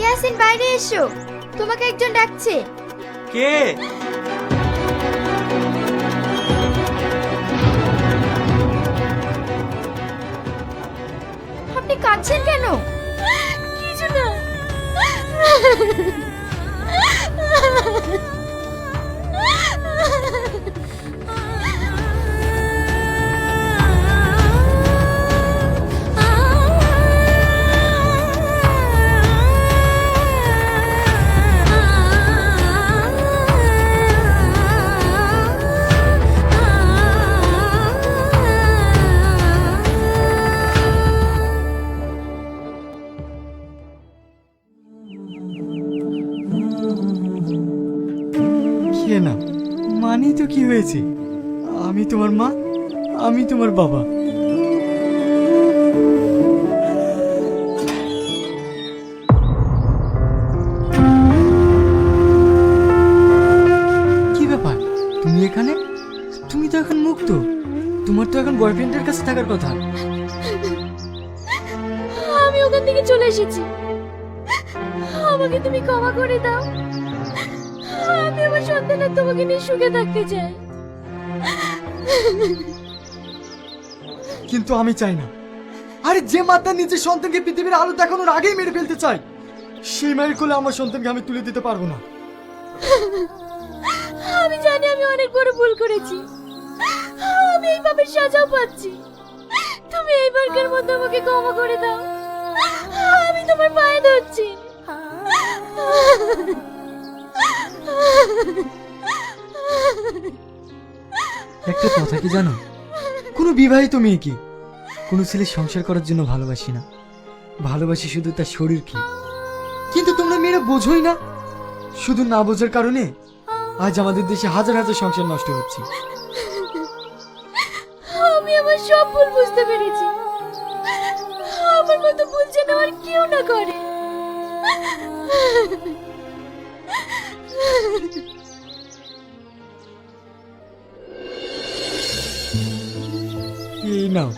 ইয়াসিন বাইরে এসো। তোমাকে একজন ডাকছে। কে? আপনি কাঁদছেন কেন? কি না খেয়ে না। মানি তো কি হয়েছে? আমি তোমার মা, আমি তোমার বাবা। কি ব্যাপার? তুমি এখানে? তুমি তো এখন মুক্ত। তোমার তো এখন বয়ফ্রেন্ডের কাছে থাকার কথা। আমি ওখান থেকে চলে এসেছি। আমাকে তুমি ক্ষমা করে দাও। সন্তানের তোমাকে নিয়ে সুখে থাকতে চাই। কিন্তু আমি চাই না। আরে যে মাতা নিজের সন্তানকে পৃথিবীর আলো দেখানোর আগেই মেরে ফেলতে চাই সেই মায়ের কোলে আমার সন্তানকে আমি তুলে দিতে পারব না। আমি জানি আমি অনেক বড় ভুল করেছি। আমি এই পাপের সাজাও পাচ্ছি। তুমি এইবারকার মতো আমাকে ক্ষমা করে দাও। আমি তোমার পায়ে ধরছি। একটা কথা কি জানো? কোনো বিবাহিত মেয়েকে কোনো ছেলে সংসার করার জন্য ভালোবাসি না। ভালোবাসি শুধু তার শরীর শরীরকে কিন্তু তোমরা মেয়েরা বোঝোই না। শুধু না বোঝার কারণে আজ আমাদের দেশে হাজার হাজার সংসার নষ্ট হচ্ছে। আমি আমার সব ভুল বুঝতে পেরেছি। আমার মতো ভুল যেন আর কেউ না করে। এই নাও।